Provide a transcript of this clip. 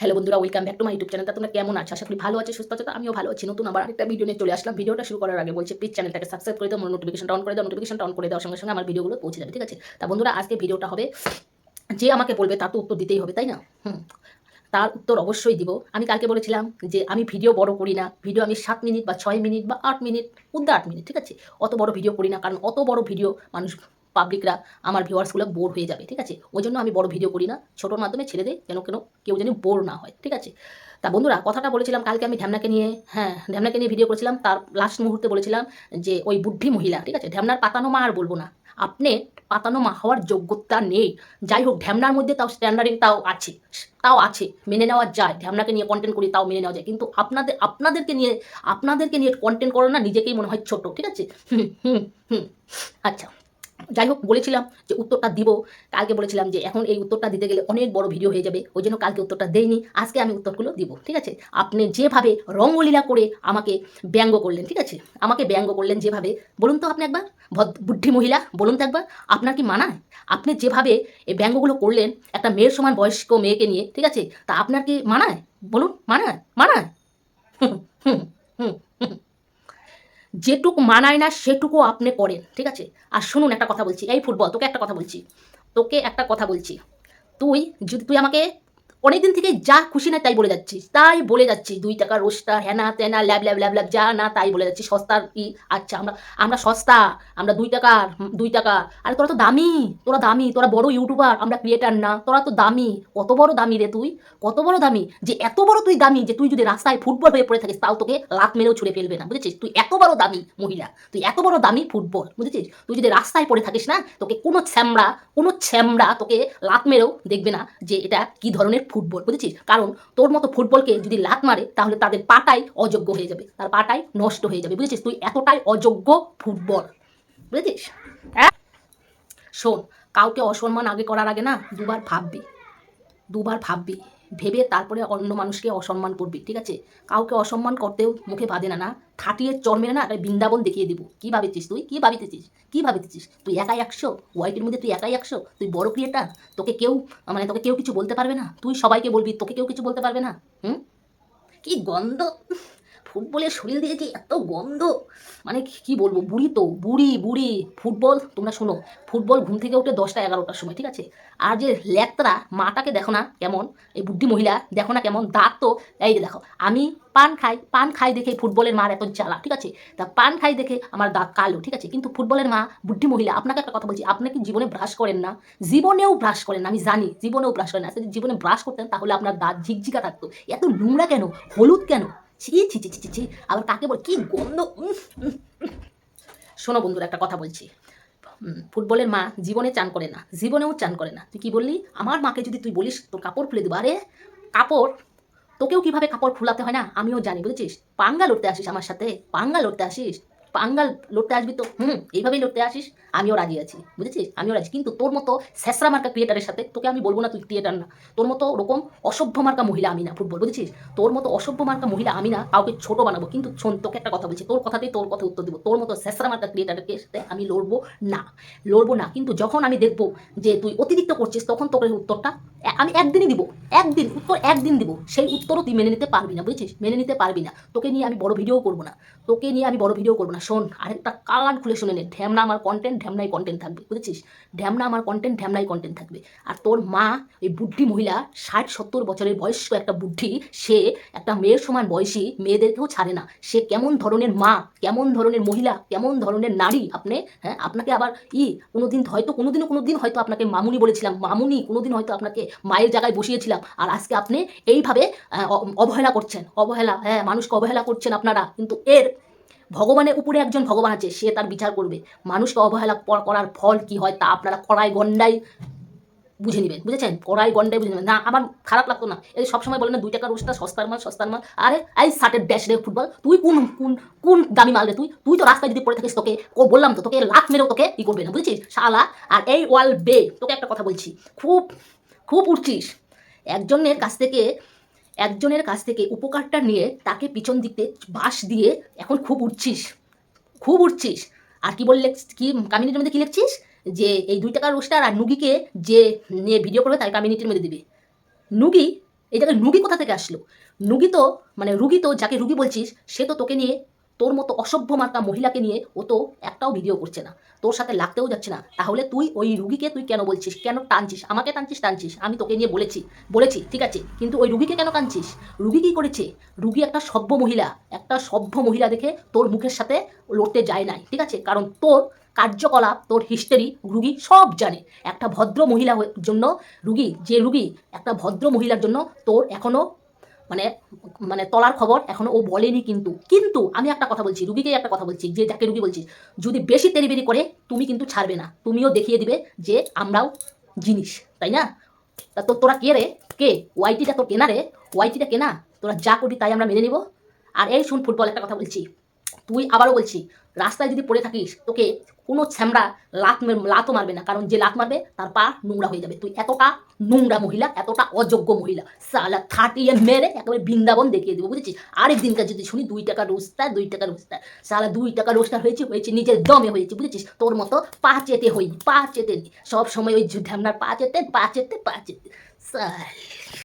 Hello বন্ধুরা welcome back to my YouTube চ্যানেলটা তোমরা কেমন আছো? আশা করি ভালো আছে, সুস্থ আছো। তো আমিও ভালো আছি। নতুন আবার একটা ভিডিও নিয়ে চলে আসলাম। ভিডিওটা শুরু করার আগে বলছে প্লিজ চ্যানেলটাকে সাবস্ক্রাইব করে দাও নোটিফিকেশন অন করে দাও। নোটিফিকেশন অন করে দেওয়ার সঙ্গে সঙ্গে আমার ভিডিওগুলো পৌঁছে যাবে, ঠিক আছে? তা বন্ধুরা, আজকে ভিডিওটা হবে, যে আমাকে বলবে তার তো উত্তর দিতেই হবে, তাই না? হুম। তার উত্তর অবশ্যই দিব। আমি কালকে বলেছিলাম যে আমি ভিডিও বড় করি না। ভিডিও আমি সাত মিনিট বা ছয় মিনিট বা আট মিনিট, উদ্দা আট মিনিট, ঠিক আছে? অত বড় ভিডিও করি না। কারণ অত বড় ভিডিও মানুষ পাবলিকরা আমার ভিউয়ার্সগুলো বোর হয়ে যাবে, ঠিক আছে? ওই জন্য আমি বড় ভিডিও করি না। ছোটোর মাধ্যমে ছেড়ে দেয় যেন কেন কেউ যেন বোর না হয়, ঠিক আছে? তা বন্ধুরা, কথাটা বলেছিলাম কালকে আমি ঢ্যামনাকে নিয়ে হ্যাঁ ঢ্যামনাকে নিয়ে ভিডিও করেছিলাম। তার লাস্ট মুহূর্তে বলেছিলাম যে, ওই বুদ্ধি মহিলা, ঠিক আছে? ঢ্যামনার পাতানো মা আর বলব না। আপনি পাতানো মা হওয়ার যোগ্যতা নেই। যাই হোক, ঢ্যামনার মধ্যে তাও স্ট্যান্ডার্ডিং তাও আছে তাও আছে, মেনে নেওয়া যায়। ঢ্যামনাকে নিয়ে কন্টেন্ট করি, তাও মেনে নেওয়া যায়। কিন্তু আপনাদের আপনাদেরকে নিয়ে আপনাদেরকে নিয়ে কন্টেন্ট করো না নিজেকেই মনে হয় ছোট, ঠিক আছে? হুম হুম হুম। আচ্ছা। যাই হোক, বলেছিলাম যে উত্তরটা দিব। কালকে বলেছিলাম যে এখন এই উত্তরটা দিতে গেলে অনেক বড় ভিডিও হয়ে যাবে। ওই জন্য কালকে উত্তরটা দেইনি। আজকে আমি উত্তরগুলো দিব, ঠিক আছে? আপনি যেভাবে রঙ্গলীলা করে আমাকে ব্যঙ্গ করলেন, ঠিক আছে? আমাকে ব্যঙ্গ করলেন যেভাবে, বলুন তো আপনি একবার বুদ্ধি মহিলা, বলুন তো একবার, আপনার কি মানায়? আপনি যেভাবে এই ব্যঙ্গগুলো করলেন, একটা মেয়ের সমান বয়স্ক মেয়েকে নিয়ে, ঠিক আছে? তা আপনার কি মানায়? বলুন, মানায়? মানায়? হুম হুম হুম হুম। যেটুকু মানায় না সেটুকু আপনি করেন, ঠিক আছে? আর শুনুন, একটা কথা বলছি। এই ফুটবল, তোকে একটা কথা বলছি। তোকে একটা কথা বলছি। তুই, যদি তুই আমাকে অনেকদিন থেকে যা খুশি না তাই বলে যাচ্ছিস তাই বলে যাচ্ছিস দুই টাকা রোস্টা হ্যানা তেনা, ল্যাব ল্যাব ল্যাব ল্যাব, যা না তাই বলে যাচ্ছিস সস্তার কি? আচ্ছা আমরা আমরা সস্তা, আমরা দুই টাকার দুই টাকা। আরে তোরা তো দামি, তোরা দামি, তোরা বড় ইউটিউবার, আমরা ক্রিয়েটার না, তোরা তো দামি। কত বড় দামি রে তুই? কত বড় দামি? যে এত বড় তুই দামি, যে তুই যদি রাস্তায় ফুটবল হয়ে পড়ে থাকিস, তাও তোকে লাত মেরেও ছুড়ে ফেলবে না, বুঝেছিস? তুই এত বড় দামি মহিলা, তুই এত বড় দামি ফুটবল, বুঝেছিস? তুই যদি রাস্তায় পড়ে থাকিস না, তোকে কোনো ছ্যামড়া কোনো ছ্যামড়া তোকে লাত মেরেও দেখবে না যে এটা কি ধরনের ফুটবল বুঝেছিস? কারণ তোর মতো ফুটবলকে যদি লাত মারে তাহলে তাদের পাটাই অযোগ্য হয়ে যাবে। তার পাটাই নষ্ট হয়ে যাবে বুঝেছিস? তুই এতটাই অযোগ্য ফুটবল বুঝেছিস? হ্যাঁ? শোন কাউকে অসম্মান আগে করার আগে না দুবার ভাববি দুবার ভাববি। ভেবে তারপরে অন্য মানুষকে অসম্মান করবি, ঠিক আছে? কাউকে অসম্মান করতেও মুখে বাঁধে না না? খাটিয়ে চর মেরে না একটা বৃন্দাবন দেখিয়ে দিব। কী ভাবিছিস তুই? কী ভাবিতেছিস? কী ভাবিতেছিস? তুই একাই একশো? হোয়াইটের মধ্যে তুই একাই একশো? তুই বড় ক্রিয়েটার তোকে কেউ মানে তোকে কেউ কিছু বলতে পারবে না? তুই সবাইকে বলবি, তোকে কেউ কিছু বলতে পারবে না? হুম? কী গন্ধ! ফুটবলের শরীর দিয়ে যে এত গন্ধ? মানে কি- বলব? বুড়ি তো, বুড়ি বুড়ি। ফুটবল, তোমরা শোনো, ফুটবল ঘুম থেকে উঠে দশটা, এগারোটার সময়, ঠিক আছে? আর যে ল্যাকতরা মাটাকে দেখো না কেমন, এই বুদ্ধি মহিলা, দেখো না কেমন, দাঁত তো, এই যে দেখো, আমি পান খাই পান খাই দেখে ফুটবলের মার এত জ্বালা, ঠিক আছে? তা পান খাই দেখে আমার দাঁত কালো, ঠিক আছে? কিন্তু ফুটবলের মা, বুদ্ধি মহিলা, আপনাকে একটা কথা বলছি, আপনি কি জীবনে ব্রাশ করেন না? জীবনেও ব্রাশ করেন আমি জানি, জীবনেও ব্রাশ করেন না। যদি জীবনে ব্রাশ করতেন, তাহলে আপনার দাঁত ঝিকঝিকা থাকতো। এত নোংরা কেন? হলুদ কেন? ছি ছি ছি ছি ছি আবার কাকে বল, কি গন্ধ। শোনো বন্ধুর, একটা কথা বলছি। ফুটবলের মা জীবনে চান করে না, জীবনেও চান করে না। তুই কি বললি? আমার মাকে যদি তুই বলিস, তোর কাপড় খুলে দেবো। আরে, কাপড়? তোকেও কীভাবে কাপড় খুলাতে হয় না? আমিও জানি, বুঝেছিস? পাঙ্গা লড়তে আসিস আমার সাথে, পাঙ্গা লড়তে আসিস। পাঙ্গাল লড়তে আসবি তো? হুম, এইভাবেই লড়তে আসিস। আমিও রাজি আছি, বুঝেছিস? আমিও রাজি। কিন্তু তোর মতো স্যাসরা মার্কা ক্রিয়েটারের সাথে, তোকে আমি বলব না তুই ক্রিয়েটার না। তোর মতো ওরকম অসভ্য মার্কা মহিলা আমি না ফুটবল বুঝেছিস? তোর মতো অসভ্য মার্কা মহিলা আমি না, কাউকে ছোট বানাবো। কিন্তু শোন, তোকে একটা কথা বলছি, তোর কথাতেই তোর কথা উত্তর দিব। তোর মতো স্যাসরা মার্কা ক্রিয়েটারকে সাথে আমি লড়বো না? লড়বো না, কিন্তু যখন আমি দেখব যে তুই অতিরিক্ত করছিস, তখন তোকে উত্তরটা আমি একদিনই দিব। একদিন, উত্তর একদিন দিব। সেই উত্তরও তুই মেনে নিতে পারবি না, বুঝেছিস? মেনে নিতে পারবি না। তোকে নিয়ে আমি বড় ভিডিও করব না। তোকে নিয়ে আমি বড় ভিডিও করব না। শোন, আরেকটা কান খুলে শুনে নে। ঢ্যামনা আমার কন্টেন্ট ঢ্যামনাই কন্টেন্ট থাকবে, বুঝেছিস? ঢ্যামনা আমার কন্টেন্ট ঢ্যামনাই কন্টেন্ট থাকবে। আর তোর মা, ওই বুদ্ধি মহিলা, ষাট সত্তর বছরের বয়স্ক একটা বুদ্ধি, সে একটা মেয়ের সমান বয়সী মেয়েদেরকেও ছাড়ে না। সে কেমন ধরনের মা, কেমন ধরনের মহিলা, কেমন ধরনের নারী, আপনি হ্যাঁ? আপনাকে আবার ই, কোনোদিন হয়তো, কোনোদিনও কোনোদিন হয়তো আপনাকে মামুনি বলেছিলাম। মামুনি কোনোদিন হয়তো আপনাকে মায়ের জায়গায় বসিয়েছিলাম। আর আজকে আপনি এইভাবে অবহেলা করছেন। অবহেলা হ্যাঁ মানুষকে অবহেলা করছেন আপনারা। কিন্তু এর ভগবানের উপরে একজন ভগবান আছে, সে তার বিচার করবে। মানুষকে অবহেলা করার ফল কি হয় তা আপনারা কড়াই গন্ডাই বুঝে নেবেন, বুঝেছেন? কড়াই গন্ডাই বুঝে নেবেন। না, আমার খারাপ লাগতো না। এই সবসময় বলে না, দুই টাকার রোজটা সস্তার মাল সস্তার মাল। আরে, এই ষাটের ড্যাশ রে ফুটবল তুই কোন কোন কোন দামি মাল রে তুই? তুই তো রাস্তায় যদি পড়ে থাকিস, তোকে, ও বললাম তো, তোকে লাখ মেরেও তোকে ই করবে না, বুঝেছিস? শালা, আর এই ওয়াল বে, তোকে একটা কথা বলছি। খুব খুব উঠছিস। একজনের কাছ থেকে একজনের কাছ থেকে উপকারটা নিয়ে তাকে পিছন দিতে বাঁশ দিয়ে এখন খুব উঠছিস খুব উঠছিস আর কি বললে, কি কমিউনিটির মধ্যে কি লিখছিস? যে এই দুই টাকার রোস্টার আর নুগিকে যে নিয়ে ভিডিও করবে তার কমিউনিটির মধ্যে দিবে। নুগি, এই জায়গায় নুগি কোথা থেকে আসলো? নুগি তো মানে রুগী তো যাকে রুগী বলছিস, সে তো তোকে নিয়ে তোর মতো অসভ্য মার্কা মহিলাকে নিয়ে ও তো একটাও ভিডিও করছে না। তোর সাথে লাগতেও যাচ্ছে না। তাহলে তুই ওই রুগীকে তুই কেন বলছিস? কেন টানছিস? আমাকে টানছিস টানছিস। আমি তোকে নিয়ে বলেছি বলেছি, ঠিক আছে? কিন্তু ওই রুগীকে কেন টানছিস? রুগী কি করেছে? রুগী একটা সভ্য মহিলা। একটা সভ্য মহিলা দেখে তোর মুখের সাথে লড়তে যায় নাই, ঠিক আছে? কারণ তোর কার্যকলাপ, তোর হিস্টেরি রুগী সব জানে। একটা ভদ্র মহিলা জন্য রুগী, যে রুগী একটা ভদ্র মহিলার জন্য তোর এখনও মানে মানে তলার খবর এখনও ও বলেনি কিন্তু। কিন্তু আমি একটা কথা বলছি, রুগীকেই একটা কথা বলছি, যে যাকে রুগী বলছি যদি বেশি তেরিবেরি করে, তুমি কিন্তু ছাড়বে না। তুমিও দেখিয়ে দিবে যে আমরাও জিনিস, তাই না? তা তো তোরা কে রে? কে? ওয়াইটিটা তো কেনা রে? ওয়াইটিটা কেনা? তোরা যা করবি তাই আমরা মেনে নিব। আর এই শুন, ফুটবল একটা কথা বলছি। তুই আবারও বলছি, রাস্তায় যদি পড়ে থাকিস, তোকে কোনো ছ্যামড়া লাত লাতও মারবে না। কারণ যে লাত মারবে, তার পা নোংরা হয়ে যাবে। তুই এতটা নোংরা মহিলা, এতটা অযোগ্য মহিলা। সালা থার্টিয়ে মেরে একেবারে বৃন্দাবন দেখিয়ে দেবো, বুঝেছিস? আরেক দিনকার যদি শুনি, দুই টাকা রোজগার দুই টাকা রোজগার সালা দুই টাকা রোজগার হয়েছে হয়েছে, নিজের দমে হয়েছে, বুঝেছিস? তোর মতো পা চেতে হই পা চেতে। সব সময় ওই ঢ্যামনার পা চেতে পা চেতে পা চেতে সাল